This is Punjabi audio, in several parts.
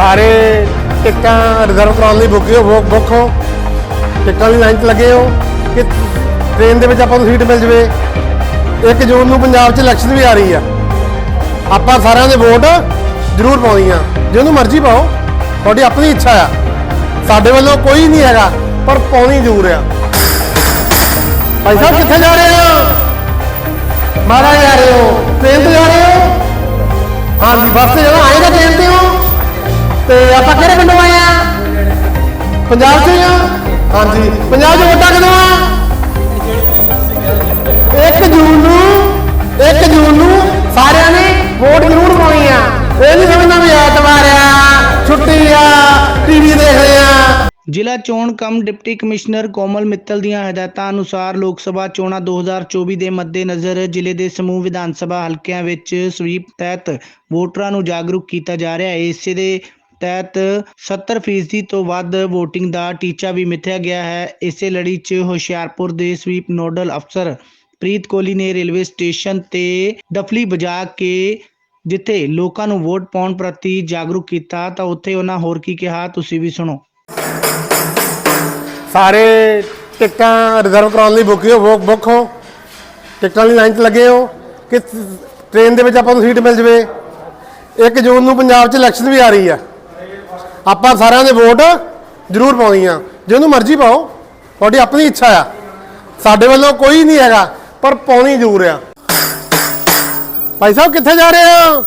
ਸਾਰੇ ਟਿਕਟਾਂ ਰਿਜ਼ਰਵ ਕਰਾਉਣ ਲਈ ਬੁੱਕ ਹੋ ਬੁੱਕ ਹੋ। ਟਿਕਟਾਂ ਦੀ ਲਾਈਨ 'ਚ ਲੱਗੇ ਹੋ ਕਿ ਟ੍ਰੇਨ ਦੇ ਵਿੱਚ ਆਪਾਂ ਨੂੰ ਸੀਟ ਮਿਲ ਜਵੇ। 1 ਜੂਨ ਨੂੰ ਪੰਜਾਬ 'ਚ ਇਲੈਕਸ਼ਨ ਵੀ ਆ ਰਹੀ ਆ। ਆਪਾਂ ਸਾਰਿਆਂ ਦੇ ਵੋਟ ਜ਼ਰੂਰ ਪਾਉਣੀ ਆ ਜਿਹਨੂੰ ਮਰਜ਼ੀ ਪਾਓ। ਤੁਹਾਡੀ ਆਪਣੀ ਇੱਛਾ ਆ। ਸਾਡੇ ਵੱਲੋਂ ਕੋਈ ਨਹੀਂ ਹੈਗਾ, ਪਰ ਪਾਉਣੀ ਜ਼ਰੂਰ ਆ। ਭਾਈ ਸਾਹਿਬ, ਕਿੱਥੇ ਜਾ ਰਹੇ ਹੋ? ਮਾਰਾ ਜਾ ਰਹੇ ਹੋ। ਟ੍ਰੇਨ ਤੇ ਜਾ ਰਹੇ ਹੋ? ਹਾਂਜੀ, ਬੱਸ ਤੇ ਜਾਣਾ। ਆਏਗਾ ਟ੍ਰੇਨ ਤੇ ਹੋ। ਤੇ ਆਪਾਂ ਕਿਹੜੇ ਪਿੰਡੋਂ ਆਏ ਆ? ਪੰਜਾਬ ਤੋਂ ਹੀ ਆ? ਹਾਂਜੀ। ਪੰਜਾਬ 'ਚ ਵੋਟਾਂ ਕਦੋਂ ਆ? 1 ਜੂਨ ਨੂੰ 1 ਜੂਨ ਨੂੰ ਸਾਰਿਆਂ ਨੇ ਵੋਟ ਜ਼ਰੂਰ ਪਾਉਣੀ ਆ। ਇਹ ਨਹੀਂ ਸਮਝਣਾ ਵੀ ਐਤਵਾਰ ਆ ਛੁੱਟੀ ਆ ਟੀਵੀ ਦੇਖ ਰਹੇ ਆ। ਜ਼ਿਲ੍ਹਾ ਚੋਣ cum deputy commissioner Komal Mittal ਦੀਆਂ ਹਦਾਇਤਾਂ ਅਨੁਸਾਰ ਲੋਕ ਸਭਾ ਚੋਣਾਂ 2024 ਦੇ ਮੱਦੇਨਜ਼ਰ ਜ਼ਿਲ੍ਹੇ ਦੇ ਸਮੂਹ ਵਿਧਾਨ ਸਭਾ ਹਲਕਿਆਂ ਵਿੱਚ ਸਵੀਪ ਤਹਿਤ ਵੋਟਰਾਂ ਨੂੰ ਜਾਗਰੂਕ ਕੀਤਾ ਜਾ ਰਿਹਾ ਹੈ। ਇਸੇ ਦੇ ਤਹਿਤ 70% ਤੋਂ ਵੱਧ VOTING ਦਾ ਟੀਚਾ ਵੀ ਮਿਥਿਆ ਗਿਆ ਹੈ। ਇਸੇ ਲੜੀ 'ਚ ਹੁਸ਼ਿਆਰਪੁਰ ਦੇ ਸਵੀਪ ਨੋਡਲ ਅਫਸਰ ਪ੍ਰੀਤ ਕੋਹਲੀ ਨੇ ਰੇਲਵੇ ਸਟੇਸ਼ਨ ਤੇ ਡਫਲੀ ਵਜਾ ਕੇ ਜਿੱਥੇ ਲੋਕਾਂ ਨੂੰ ਵੋਟ ਪਾਉਣ ਪ੍ਰਤੀ ਜਾਗਰੂਕ ਕੀਤਾ ਤਾਂ ਉੱਥੇ ਉਹਨਾਂ ਹੋਰ ਕੀ ਕਿਹਾ, ਤੁਸੀਂ ਵੀ ਸੁਣੋ। ਸਾਰੇ ਟਿਕਟਾਂ ਰਿਜ਼ਰਵ ਕਰਾਉਣ ਲਈ ਬੁੱਕ ਹੋ ਬੁੱਕ ਹੋ। ਟਿਕਟਾਂ ਦੀ ਲਾਈਨ 'ਚ ਲੱਗੇ ਹੋ। ਕਿ ਟ੍ਰੇਨ ਦੇ ਵਿੱਚ ਆਪਾਂ ਨੂੰ ਸੀਟ ਮਿਲ ਜਵੇ। 1 ਜੂਨ ਨੂੰ ਪੰਜਾਬ 'ਚ ਇਲੈਕਸ਼ਨ ਵੀ ਆ ਰਹੀ ਆ। ਆਪਾਂ ਸਾਰਿਆਂ ਦੇ ਵੋਟ ਜ਼ਰੂਰ ਪਾਉਣੀ ਆ ਜਿਹਨੂੰ ਮਰਜ਼ੀ ਪਾਓ ਤੁਹਾਡੀ ਆਪਣੀ ਇੱਛਾ ਆ। ਸਾਡੇ ਵੱਲੋਂ ਕੋਈ ਨਹੀਂ ਹੈਗਾ ਪਰ ਪਾਉਣੀ ਜ਼ਰੂਰ ਆ। ਭਾਈ ਸਾਹਿਬ ਕਿੱਥੇ ਜਾ ਰਹੇ ਹੋ?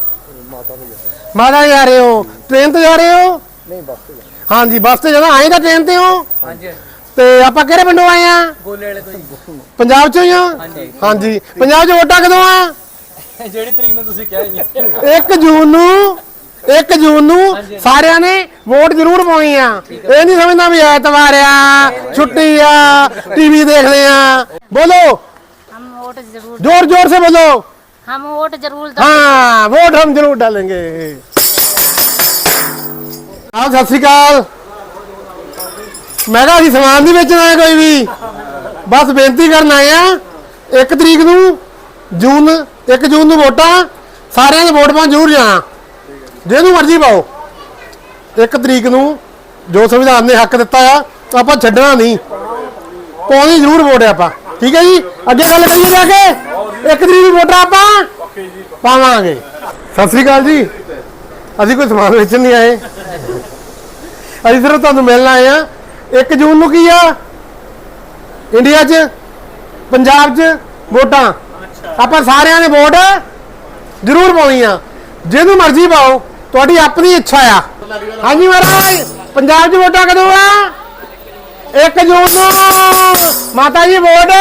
ਮਾਤਾ ਜਾ ਰਹੇ ਹੋ। ਟ੍ਰੇਨ ਤੇ ਜਾ ਰਹੇ ਹੋ? ਨਹੀਂ ਬੱਸ ਤੇ ਹਾਂਜੀ ਬੱਸ ਤੇ ਜਾਣਾ। ਆਏਗਾ ਟ੍ਰੇਨ ਤੇ ਹੋ? ਹਾਂਜੀ। ਤੇ ਆਪਾਂ ਕਿਹੜੇ ਪਿੰਡੋਂ ਆਏ ਆ? ਗੋਲੇ ਵਾਲੇ ਤੋਂ ਹੀ ਪੰਜਾਬ ਚੋਂ ਹੀ ਆ ਹਾਂਜੀ। ਪੰਜਾਬ 'ਚ ਵੋਟਾਂ ਕਦੋਂ ਆ? ਜਿਹੜੀ ਤਰੀਕ ਨੂੰ ਤੁਸੀਂ ਕਿਹਾ ਜੀ 1 ਜੂਨ ਨੂੰ 1 ਜੂਨ ਨੂੰ ਸਾਰਿਆਂ ਨੇ ਵੋਟ ਜ਼ਰੂਰ ਪਾਉਣੀ ਆ ਇਹ ਨਹੀਂ ਸਮਝਣਾ ਵੀ ਐਤਵਾਰ ਆ ਛੁੱਟੀ ਆ ਟੀਵੀ ਦੇਖਦੇ ਆ ਬੋਲੋ हम वोट जरूर जोर जोर से बोलो हम वोट जरूर द- हाँ वोट हम जरूर डालेंगे ਆਹ ਸਤਿ ਸ਼੍ਰੀ ਅਕਾਲ ਮੈਂ ਕਿਹਾ ਅਸੀਂ ਸਮਾਨ ਨਹੀਂ ਵੇਚਣਾ ਹੈ ਕੋਈ ਵੀ ਬਸ ਬੇਨਤੀ ਕਰਨ ਆਏ ਆ 1 ਤਰੀਕ ਨੂੰ ਜੂਨ 1 ਜੂਨ ਨੂੰ ਵੋਟਾਂ ਸਾਰਿਆਂ ਨੇ ਵੋਟ ਪਾਉਣ ਜ਼ਰੂਰ ਜਾਣਾ ਜਿਹਨੂੰ ਮਰਜ਼ੀ ਪਾਓ। ਇੱਕ ਤਰੀਕ ਨੂੰ ਜੋ ਸੰਵਿਧਾਨ ਨੇ ਹੱਕ ਦਿੱਤਾ ਆ, ਆਪਾਂ ਛੱਡਣਾ ਨਹੀਂ। ਪਾਉਣੀ ਜ਼ਰੂਰ ਵੋਟ ਹੈ ਆਪਾਂ। ਠੀਕ ਹੈ ਜੀ? ਅੱਗੇ ਗੱਲ ਕਰੀਏ ਜਾ ਕੇ। ਇੱਕ ਤਰੀਕ ਨੂੰ ਵੋਟਾਂ ਆਪਾਂ ਪਾਵਾਂਗੇ। ਸਤਿ ਸ੍ਰੀ ਅਕਾਲ ਜੀ। ਅਸੀਂ ਕੋਈ ਸਮਾਨ ਵੇਚਣ ਨਹੀਂ ਆਏ। ਅਸੀਂ ਸਿਰਫ ਤੁਹਾਨੂੰ ਮਿਲਣ ਆਏ ਆ। 1 ਜੂਨ ਨੂੰ ਕੀ ਆ? ਇੰਡੀਆ 'ਚ, ਪੰਜਾਬ 'ਚ ਵੋਟਾਂ। ਆਪਾਂ ਸਾਰਿਆਂ ਨੇ ਵੋਟ ਜ਼ਰੂਰ ਪਾਉਣੀ ਆ। ਜਿਹਨੂੰ ਮਰਜ਼ੀ ਪਾਓ। ਤੁਹਾਡੀ ਆਪਣੀ ਇੱਛਾ ਆ। ਹਾਂਜੀ ਮਹਾਰਾਜ, ਪੰਜਾਬ 'ਚ ਵੋਟਾਂ ਕਦੋਂ ਆ? 1 ਜੂਨ ਨੂੰ। ਮਾਤਾ ਜੀ, ਵੋਟ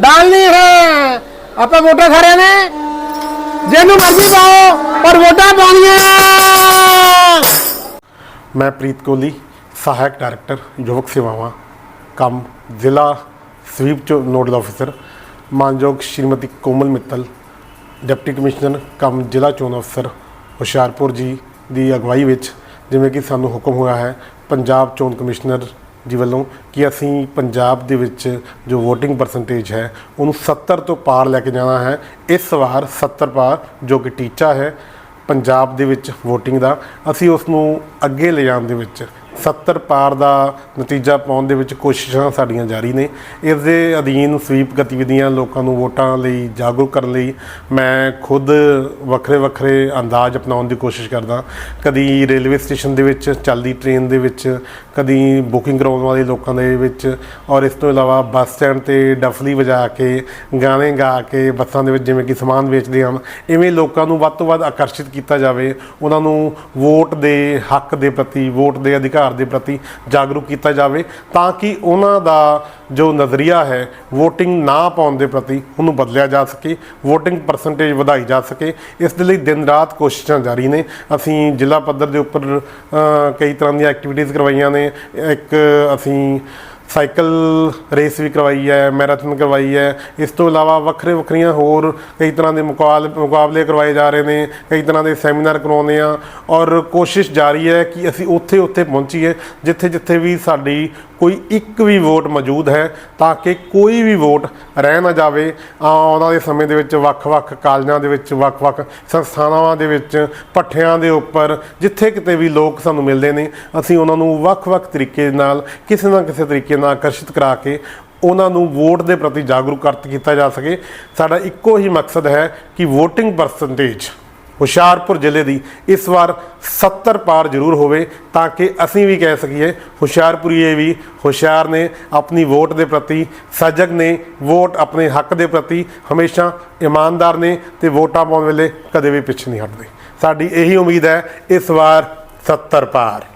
ਡਾਲਨੀ ਹੈ। ਆਪਾਂ ਵੋਟਾਂ ਸਾਰਿਆਂ ਨੇ। ਜਿਹਨੂੰ ਮਰਜ਼ੀ ਪਾਓ, ਪਰ ਵੋਟਾਂ ਪਾਉਣੀਆਂ। ਮੈਂ ਪ੍ਰੀਤ ਕੋਹਲੀ, ਸਹਾਇਕ ਡਾਇਰੈਕਟਰ, ਯੁਵਕ ਸੇਵਾਵਾਂ, ਕੰਮ ਜ਼ਿਲ੍ਹਾ ਸਵੀਪ ਚ ਨੋਡਲ ਅਫਸਰ ਮਾਨਯੋਗ ਸ਼੍ਰੀਮਤੀ ਕੋਮਲ ਮਿੱਤਲ, ਡਿਪਟੀ ਕਮਿਸ਼ਨਰ, ਕੰਮ ਜ਼ਿਲ੍ਹਾ ਚੋਣ ਅਫਸਰ ਹੁਸ਼ਿਆਰਪੁਰ ਜੀ ਦੀ ਅਗਵਾਈ ਵਿੱਚ ਜਿਵੇਂ ਕਿ ਸਾਨੂੰ ਹੁਕਮ ਹੋਇਆ ਹੈ, ਪੰਜਾਬ ਚੋਣ ਕਮਿਸ਼ਨਰ ਜੀ ਵੱਲੋਂ ਕਿ ਅਸੀਂ ਪੰਜਾਬ ਦੇ ਵਿੱਚ ਜੋ VOTING ਪਰਸੈਂਟੇਜ ਹੈ, ਉਹਨੂੰ 70 ਤੋਂ ਪਾਰ ਲੈ ਕੇ ਜਾਣਾ ਹੈ। ਇਸ ਵਾਰ 70 ਪਾਰ, ਜੋ ਕਿ ਟੀਚਾ ਹੈ, ਪੰਜਾਬ ਦੇ ਵਿੱਚ VOTING ਦਾ, ਅਸੀਂ ਉਸ ਨੂੰ ਅੱਗੇ ਲਿਜਾਣ ਦੇ ਵਿੱਚ 70 ਪਾਰ ਦਾ ਨਤੀਜਾ ਪਾਉਣ ਦੇ ਵਿੱਚ ਕੋਸ਼ਿਸ਼ਾਂ ਸਾਡੀਆਂ ਜਾਰੀ ਨੇ। ਇਸ ਦੇ ਅਧੀਨ ਸਵੀਪ ਗਤੀਵਿਧੀਆਂ, ਲੋਕਾਂ ਨੂੰ ਵੋਟਾਂ ਲਈ ਜਾਗਰੂਕ ਕਰਨ ਲਈ ਮੈਂ ਖੁਦ ਵੱਖਰੇ ਵੱਖਰੇ ਅੰਦਾਜ਼ ਅਪਣਾਉਣ ਦੀ ਕੋਸ਼ਿਸ਼ ਕਰਦਾ। ਕਦੀ ਰੇਲਵੇ ਸਟੇਸ਼ਨ ਦੇ ਵਿੱਚ ਚੱਲਦੀ ਟ੍ਰੇਨ ਦੇ ਵਿੱਚ, ਕਦੀ ਬੁਕਿੰਗ ਕਰਾਉਣ ਵਾਲੇ ਲੋਕਾਂ ਦੇ ਵਿੱਚ ਔਰ ਇਸ ਤੋਂ ਇਲਾਵਾ ਬੱਸ ਸਟੈਂਡ ਤੇ ਡਫਲੀ ਵਜਾ ਕੇ, ਗਾਣੇ ਗਾ ਕੇ ਬੱਸਾਂ ਦੇ ਵਿੱਚ ਜਿਵੇਂ ਕਿ ਸਮਾਨ ਵੇਚਦੇ ਹਨ, ਇਵੇਂ ਲੋਕਾਂ ਨੂੰ ਵੱਧ ਤੋਂ ਵੱਧ ਆਕਰਸ਼ਿਤ ਕੀਤਾ ਜਾਵੇ। ਉਹਨਾਂ ਨੂੰ ਵੋਟ ਦੇ ਹੱਕ ਦੇ ਪ੍ਰਤੀ, ਵੋਟ ਦੇ ਅਧਿਕਾਰ ਦੇ ਪ੍ਰਤੀ ਜਾਗਰੂਕ ਕੀਤਾ ਜਾਵੇ ਤਾਂ ਕਿ ਉਹਨਾਂ ਦਾ ਜੋ ਨਜ਼ਰੀਆ ਹੈ VOTING ਨਾ ਪਾਉਣ ਦੇ ਪ੍ਰਤੀ ਉਹਨੂੰ ਬਦਲਿਆ ਜਾ ਸਕੇ VOTING ਪਰਸੈਂਟੇਜ ਵਧਾਈ ਜਾ ਸਕੇ। ਇਸ ਦੇ ਲਈ ਦਿਨ ਰਾਤ ਕੋਸ਼ਿਸ਼ਾਂ ਜਾਰੀ ਨੇ। ਅਸੀਂ ਜ਼ਿਲ੍ਹਾ ਪੱਧਰ ਦੇ ਉੱਪਰ ਕਈ ਤਰ੍ਹਾਂ ਦੀਆਂ ਐਕਟੀਵਿਟੀਜ਼ ਕਰਵਾਈਆਂ ਨੇ। ਇੱਕ ਅਸੀਂ ਸਾਈਕਲ ਰੇਸ ਵੀ ਕਰਵਾਈ ਹੈ, ਮੈਰਾਥਨ ਕਰਵਾਈ ਹੈ। ਇਸ ਤੋਂ ਇਲਾਵਾ ਵੱਖਰੇ ਵੱਖਰੀਆਂ ਹੋਰ ਕਈ ਤਰ੍ਹਾਂ ਦੇ ਮੁਕਾਲ ਮੁਕਾਬਲੇ ਕਰਵਾਏ ਜਾ ਰਹੇ ਨੇ, ਕਈ ਤਰ੍ਹਾਂ ਦੇ ਸੈਮੀਨਾਰ ਕਰਵਾਉਂਦੇ ਆ ਔਰ ਕੋਸ਼ਿਸ਼ ਜਾਰੀ ਹੈ ਕਿ ਅਸੀਂ ਉੱਥੇ ਉੱਥੇ ਪਹੁੰਚੀਏ ਜਿੱਥੇ ਜਿੱਥੇ ਵੀ ਸਾਡੀ ਕੋਈ ਇੱਕ ਵੀ ਵੋਟ ਮੌਜੂਦ ਹੈ, ਤਾਂ ਕਿ ਕੋਈ ਵੀ ਵੋਟ ਰਹਿ ਨਾ ਜਾਵੇ। ਆਉਣ ਵਾਲੇ ਸਮੇਂ ਦੇ ਵਿੱਚ ਵੱਖ-ਵੱਖ ਕਾਲਜਾਂ ਦੇ ਵਿੱਚ, ਵੱਖ-ਵੱਖ ਸੰਸਥਾਵਾਂ ਦੇ ਵਿੱਚ, ਪੱਠਿਆਂ ਦੇ ਉੱਪਰ, ਜਿੱਥੇ ਕਿਤੇ ਵੀ ਲੋਕ ਸਾਨੂੰ ਮਿਲਦੇ ਨੇ, ਅਸੀਂ ਉਹਨਾਂ ਨੂੰ ਵੱਖ-ਵੱਖ ਤਰੀਕੇ ਨਾਲ, ਕਿਸੇ ਨਾ ਕਿਸੇ ਤਰੀਕੇ ਨਾਲ ਆਕਰਸ਼ਿਤ ਕਰਾ ਕੇ ਉਹਨਾਂ ਨੂੰ ਵੋਟ ਦੇ ਪ੍ਰਤੀ ਜਾਗਰੂਕ ਕੀਤਾ ਜਾ ਸਕੇ। ਸਾਡਾ ਇੱਕੋ ਹੀ ਮਕਸਦ ਹੈ ਕਿ VOTING ਪਰਸੈਂਟੇਜ ਹੁਸ਼ਿਆਰਪੁਰ ਜ਼ਿਲ੍ਹੇ ਦੀ ਇਸ ਵਾਰ 70 ਪਾਰ ਜ਼ਰੂਰ ਹੋਵੇ ਤਾਂ ਕਿ ਅਸੀਂ ਵੀ ਕਹਿ ਸਕੀਏ ਹੁਸ਼ਿਆਰਪੁਰੀਏ ਵੀ ਹੁਸ਼ਿਆਰ ਨੇ ਆਪਣੀ ਵੋਟ ਦੇ ਪ੍ਰਤੀ ਸਜਗ ਨੇ, ਵੋਟ ਆਪਣੇ ਹੱਕ ਦੇ ਪ੍ਰਤੀ ਹਮੇਸ਼ਾ ਇਮਾਨਦਾਰ ਨੇ ਤੇ ਵੋਟਾਂ ਪਾਉਣ ਵੇਲੇ ਕਦੇ ਵੀ ਪਿੱਛੇ ਨਹੀਂ ਹਟਦੇ। ਸਾਡੀ ਇਹੀ ਉਮੀਦ ਹੈ ਇਸ ਵਾਰ 70 ਪਾਰ।